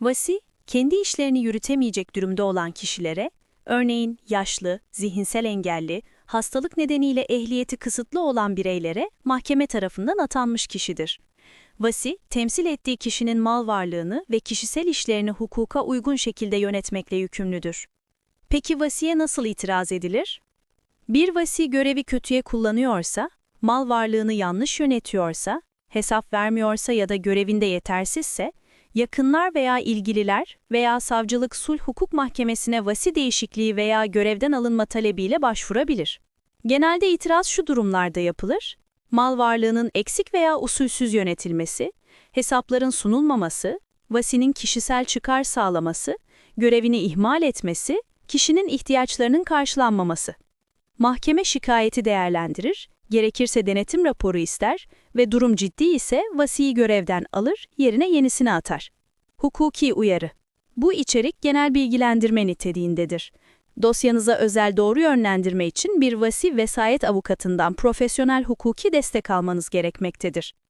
Vasi, kendi işlerini yürütemeyecek durumda olan kişilere, örneğin yaşlı, zihinsel engelli, hastalık nedeniyle ehliyeti kısıtlı olan bireylere mahkeme tarafından atanmış kişidir. Vasi, temsil ettiği kişinin mal varlığını ve kişisel işlerini hukuka uygun şekilde yönetmekle yükümlüdür. Peki vasiye nasıl itiraz edilir? Bir vasi görevi kötüye kullanıyorsa, mal varlığını yanlış yönetiyorsa, hesap vermiyorsa ya da görevinde yetersizse, yakınlar veya ilgililer veya savcılık sulh hukuk mahkemesine vasi değişikliği veya görevden alınma talebiyle başvurabilir. Genelde itiraz şu durumlarda yapılır. Mal varlığının eksik veya usulsüz yönetilmesi, hesapların sunulmaması, vasinin kişisel çıkar sağlaması, görevini ihmal etmesi, kişinin ihtiyaçlarının karşılanmaması. Mahkeme şikayeti değerlendirir, gerekirse denetim raporu ister ve durum ciddi ise vasiyi görevden alır, yerine yenisini atar. Hukuki uyarı. Bu içerik genel bilgilendirme niteliğindedir. Dosyanıza özel doğru yönlendirme için bir vasi vesayet avukatından profesyonel hukuki destek almanız gerekmektedir.